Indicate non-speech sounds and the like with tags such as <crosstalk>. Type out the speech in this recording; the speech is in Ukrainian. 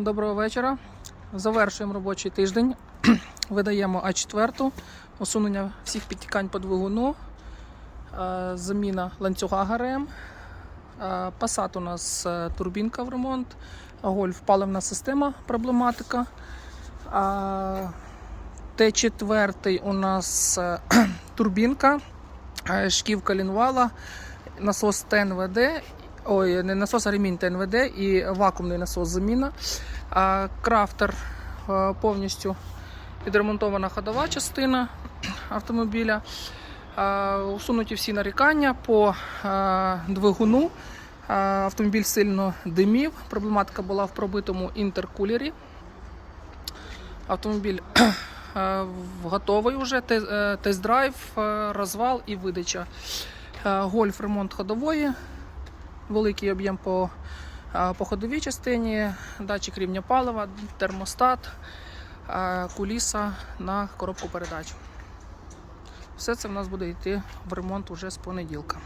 Доброго вечора. Завершуємо робочий тиждень. <clears throat> Видаємо А4, усунення всіх підтікань по двигуну, е, заміна ланцюга ГРМ. Е, Passat у нас е, турбінка в ремонт, Гольф паливна система, проблематика. Т4 у нас <clears throat> турбінка, шківка лінвала, насос ТНВД, ой, не насос, а ремінь ТНВД і вакуумний насос заміна. Крафтер е, повністю відремонтована ходова частина автомобіля. Усунуті всі нарікання по е, двигуну. Автомобіль сильно димів. Проблематика була в пробитому інтеркулері. Автомобіль <clears throat> е, готовий вже. Тест-драйв, розвал і видача. Гольф ремонт ходової, великий об'єм по, по ходовій частині, датчик рівня палива, термостат, куліса на коробку передач. Все це в нас буде йти в ремонт уже з понеділка.